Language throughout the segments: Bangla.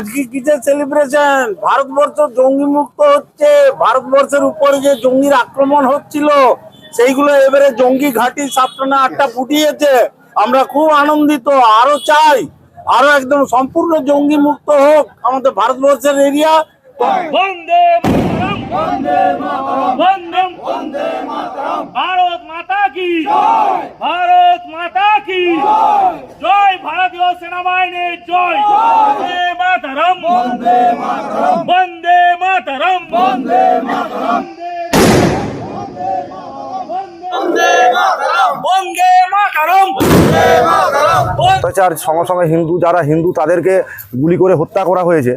আজকে কিসের সেলিব্রেশন ভারতবর্ষ জঙ্গি মুক্ত হচ্ছে। ভারতবর্ষের উপরে যে জঙ্গির আক্রমণ হচ্ছিল, সেইগুলো এবারে জঙ্গি ঘাঁটি সাতটা না আটটা ফুটিয়েছে। আমরা খুব আনন্দিত আরও চাই আরও একদম সম্পূর্ণ জঙ্গি মুক্ত হোক আমাদের ভারতবর্ষের এরিয়া বন্দে মাতরম বন্দে মাতরম বন্দে বন্দে মাতরম ভারত মাতা কি জয় ভারত মাতা কি জয় জয় সেনাবাহিনী জয়। বন্দে মাতরম। বন্দে মাতরম। বন্দে মাতরম। বন্দে মাতরম। অত্যাচার সঙ্গে সঙ্গে হিন্দু যারা হিন্দু তাদেরকে গুলি করে হত্যা করা হয়েছে।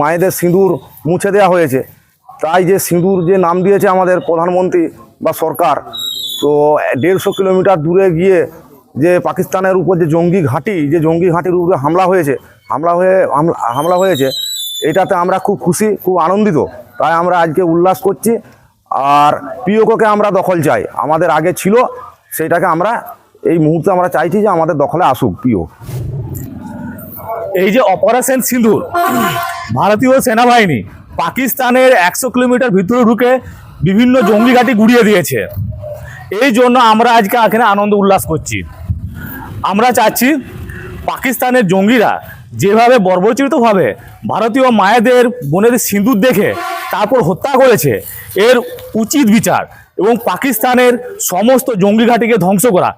মায়েদের সিঁদুর মুছে দেওয়া হয়েছে। তাই যে সিঁদুর যে নাম দিয়েছে আমাদের প্রধানমন্ত্রী বা সরকার তো দেড়শো কিলোমিটার দূরে গিয়ে যে পাকিস্তানের উপর যে জঙ্গি ঘাঁটি, যে জঙ্গি ঘাঁটির উপরে হামলা হয়েছে, হামলা হয়ে, হামলা- হয়েছে, এটাতে আমরা খুব খুশি, খুব আনন্দিত। তাই আমরা আজকে উল্লাস করছি। আর পিওকোকে আমরা দখল চাই। আমাদের আগে ছিল, সেটাকে আমরা এই মুহূর্তে আমরা চাইছি যে আমাদের দখলে আসুক পিও। এই যে অপারেশন সিন্ধুর, ভারতীয় সেনাবাহিনী পাকিস্তানের একশো কিলোমিটার ভিতরে ঢুকে বিভিন্ন জঙ্গি ঘাঁটি গুড়িয়ে দিয়েছে। এই জন্য আমরা আজকে এখানে আনন্দ উল্লাস করছি। আমরা চাচ্ছি পাকিস্তানের জঙ্গিরা যেভাবে বর্বচিতভাবে ভারতীয় মায়েদের বোনের সিঁদুর দেখে তারপর হত্যা করেছে, এর উচিত বিচার এবং পাকিস্তানের সমস্ত জঙ্গি ঘাঁটিকে ধ্বংস করা।